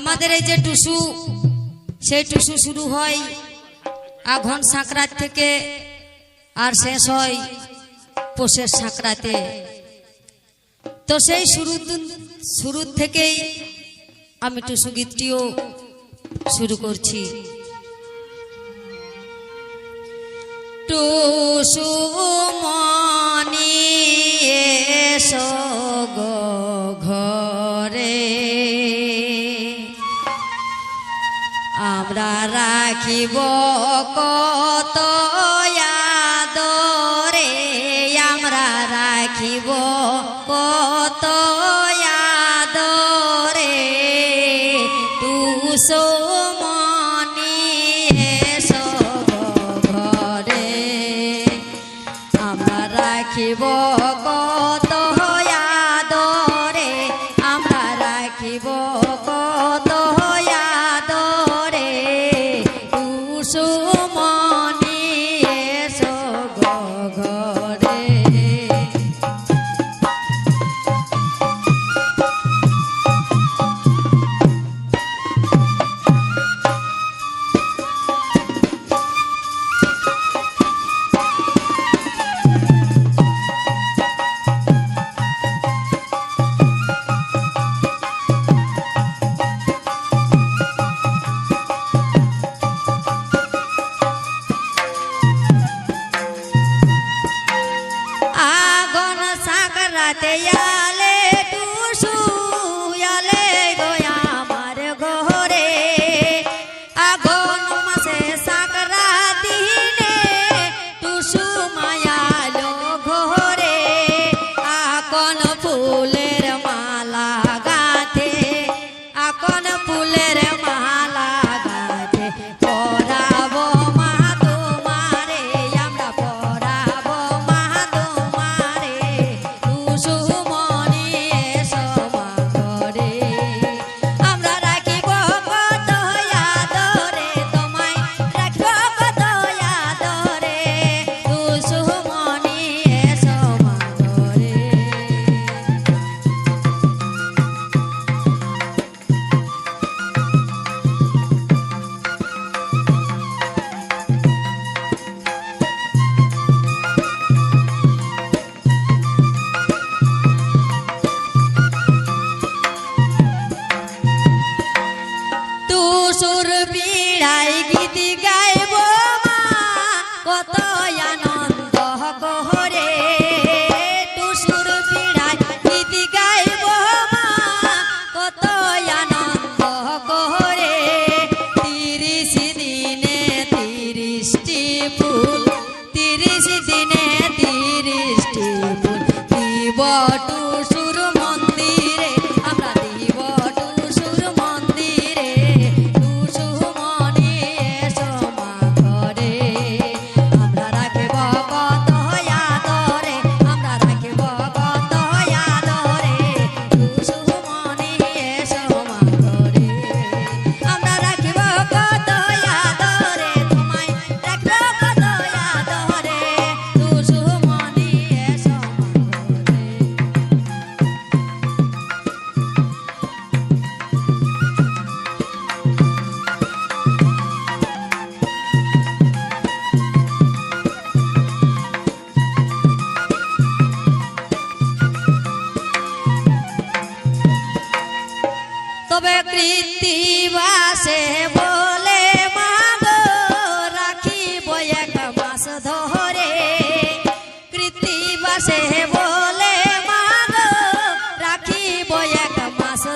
আমাদের এই যে টুসু, সেই টুসু শুরু হয় আঘন সাঁকরাত থেকে আর শেষ হয় পোষের সাঁকরাতে তো সেই শুরু শুরু থেকেই আমি টুসু গীতটিও শুরু করছি। টুসু মানি এসো। আসিব ক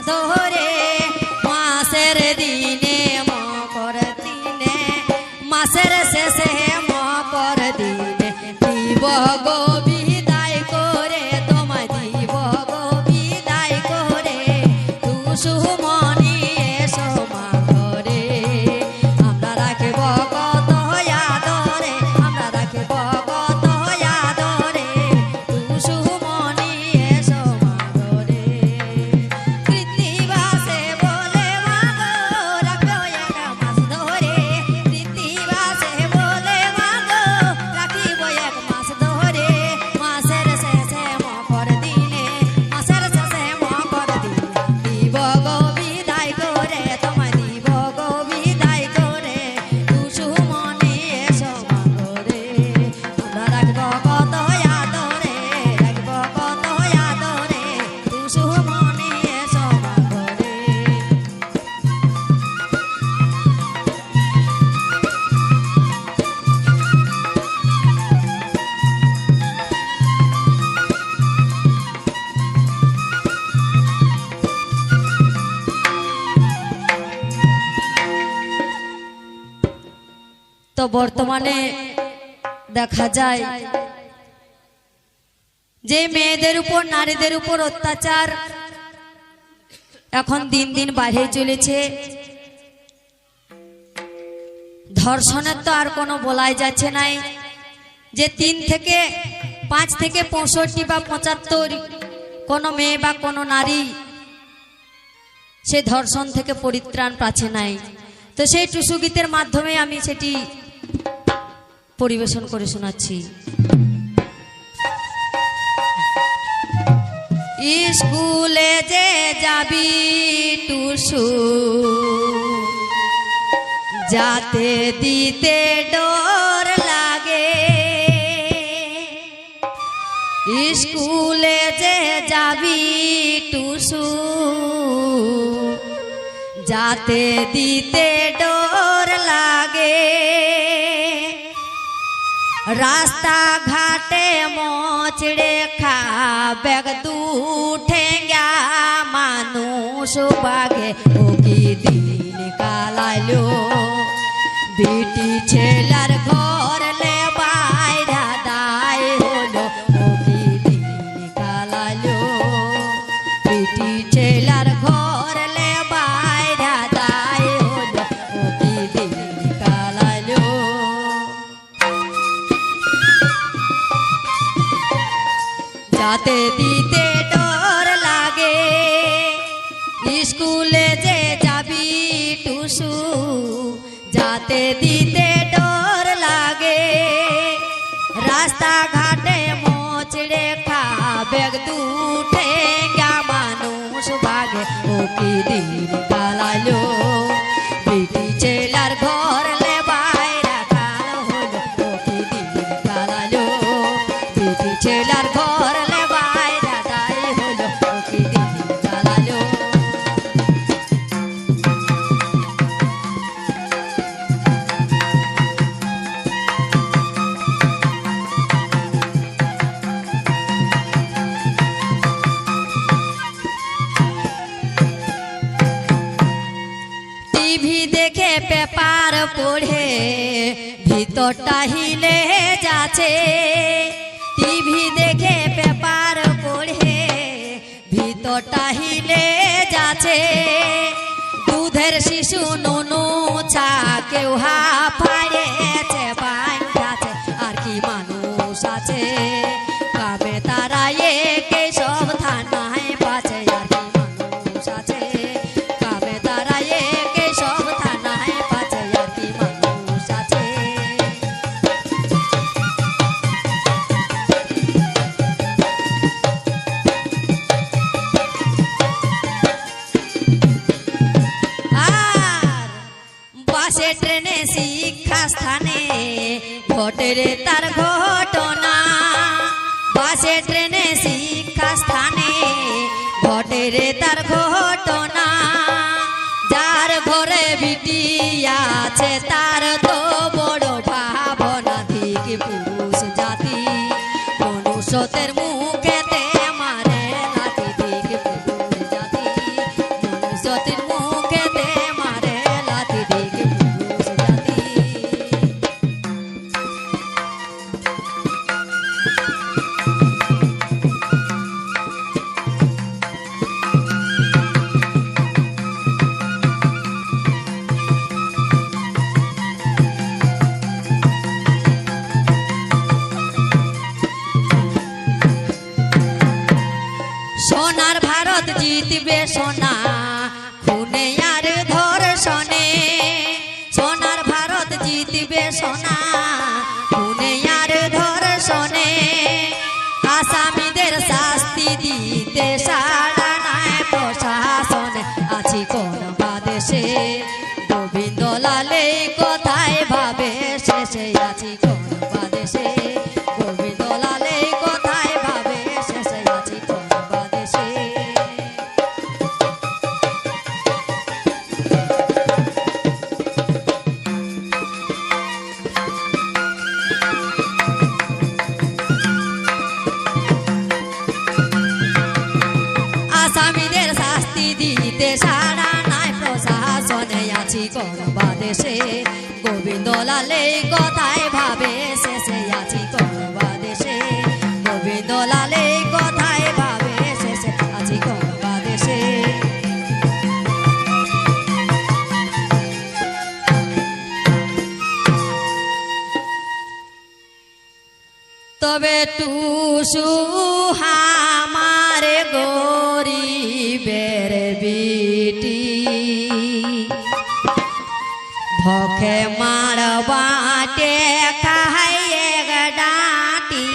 दोहरे বর্তমানে দেখা যায় যে মেয়েদের উপর, নারীদের উপর অত্যাচার এখন দিন দিন বাড়ে চলেছে। ধর্ষণের তো আর কোনো বলাই যাচ্ছে নাই যে তিন থেকে পাঁচ থেকে পঁয়ষট্টি বা পঁচাত্তর কোনো মেয়ে বা কোনো নারী সে ধর্ষণ থেকে পরিত্রাণ পাচ্ছে নাই। তো সেই টুসু গীতের মাধ্যমে আমি সেটি পরিবেশন করে শোনাচ্ছি। স্কুলে যে যাবি টুসু, যাতে দিতে ডর লাগে। স্কুলে যে যাবি টুসু, যাতে দিতে ডর রাস্তা ঘাটে মোচড়ে খা ব্যাগ দু ঠেঙ্গা মানুষ বাগে ও কি দিন কালাইলো বিটি যাতে দিতে ডর লাগে। স্কুলে যে যাবি টুসু, যাতে দিতে ডর লাগে। রাস্তা ঘাটে মোচড়ে খা বেগ দুঠে গা মানুষ বাগে ও কি দিন কালালো ভিতরটা হিলে যাচ্ছে। টিভি দেখে পেপার পড়ে ভিতরটা হিলে যাচ্ছে। দুধের শিশু নুনু চা কেউ হাফায়েছে বাঙ্গাছে আর কি মানুষ আছে? ঘটের তার ঘটনা যার ঘরে বিটি আছে তার জিতবে সোনা। খুনে আর ধর্ষণে সোনার ভারত জিতবে সোনা। খুনে আর ধর্ষণে আসামিদের শাস্তি দিতে সারা নাই প্রশাসনে। আছি কোন বাদেশে? গোবিন্দ কোথায় ভাবে? শেষে আছি তবে টুসু হামার গরিবের বিটি। ভকে মারবাটে খাইয়ে ডাটি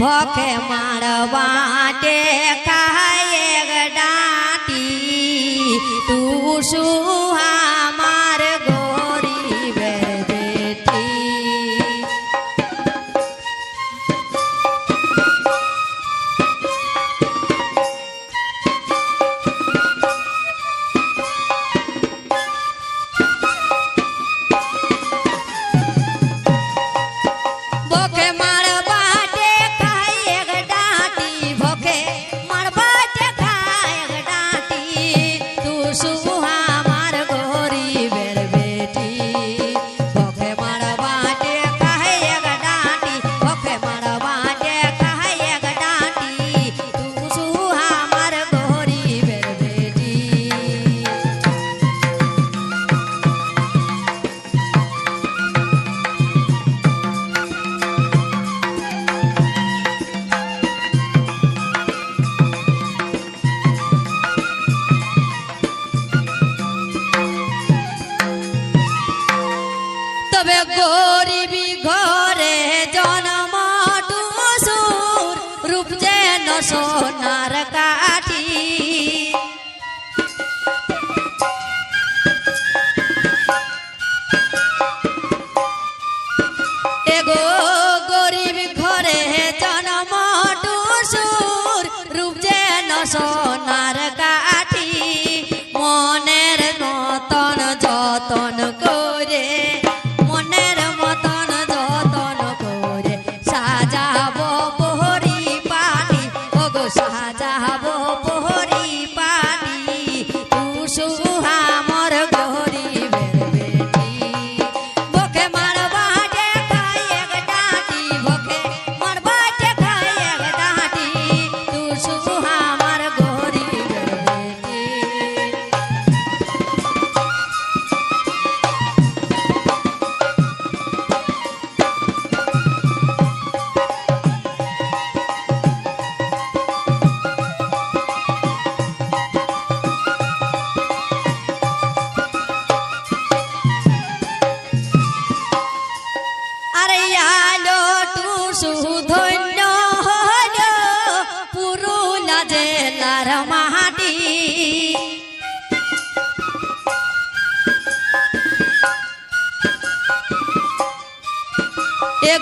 ভকে মারবা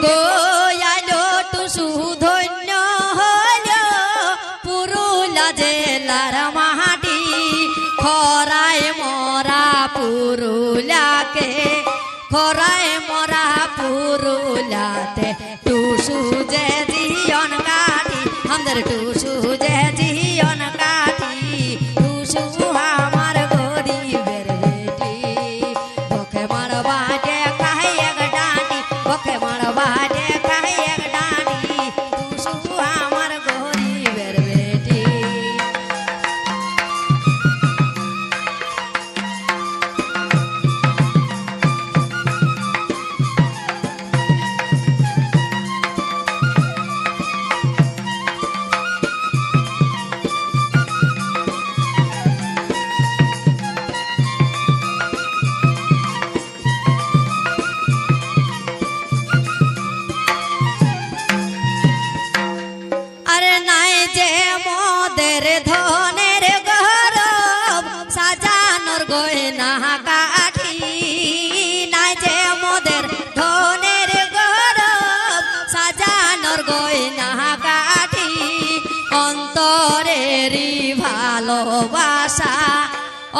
গো আলো টুসু ধন্য হল। পুরুলা জেলার মাহাটি, খরায় মরা পুরুলাকে, খরায় মরা পুরুলাতে টুসু যে দিয়ন গাড়ি আমাদের টুসু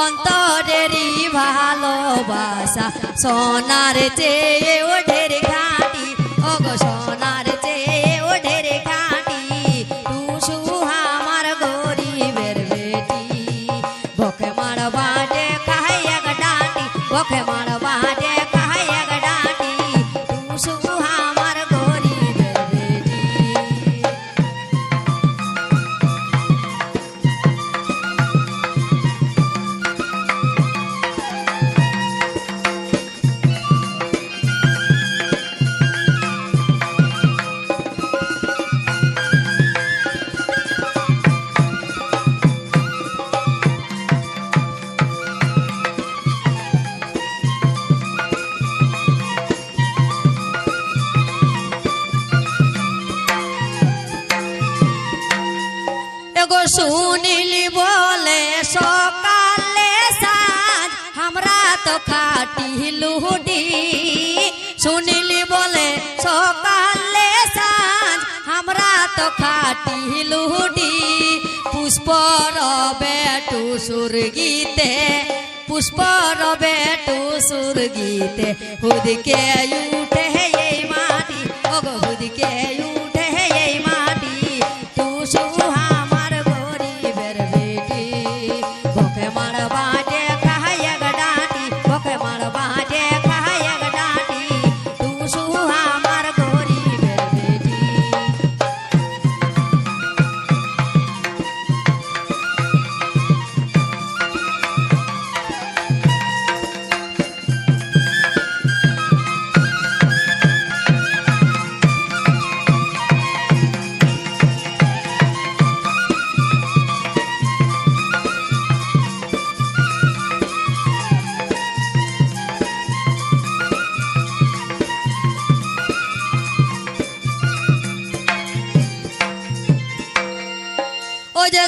অন্তরেরই ভালোবাসা সোনার চেয়ে ও খাটি ঘাটি। অগসন লুডি শুনিলি বলে, সকালে সাজ, আমরা তো খাটি লুডি পুষ্প রবে টুসুর গীতে পুষ্প রবে টুসুর গীতে হুদকে উঠে এই মাটি, ওগো হুদকে উঠে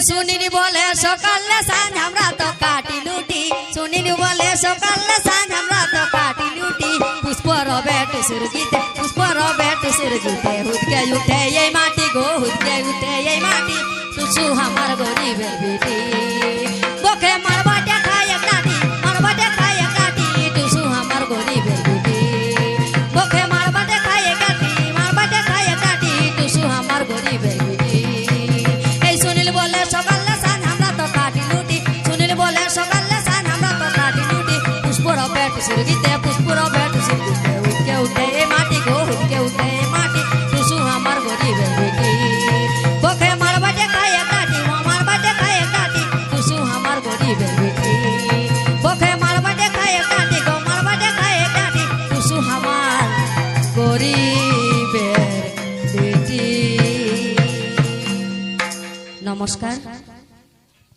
ও যে সুনীল বলে সকালে সাঁঝ আমরা তো কাটি লুটি সুনীল বলে সকালে সাঁঝ আমরা তো কাটি লুটি পুষ্প রবে টুসুর গীতে পুষ্প রবে টুসুর গীতে হুদকে উঠে এই মাটি গো হুদকে উঠে এই মাটি টুসু আমার গরিবের বেটি বকে মারবা দেখায় পুষ্পর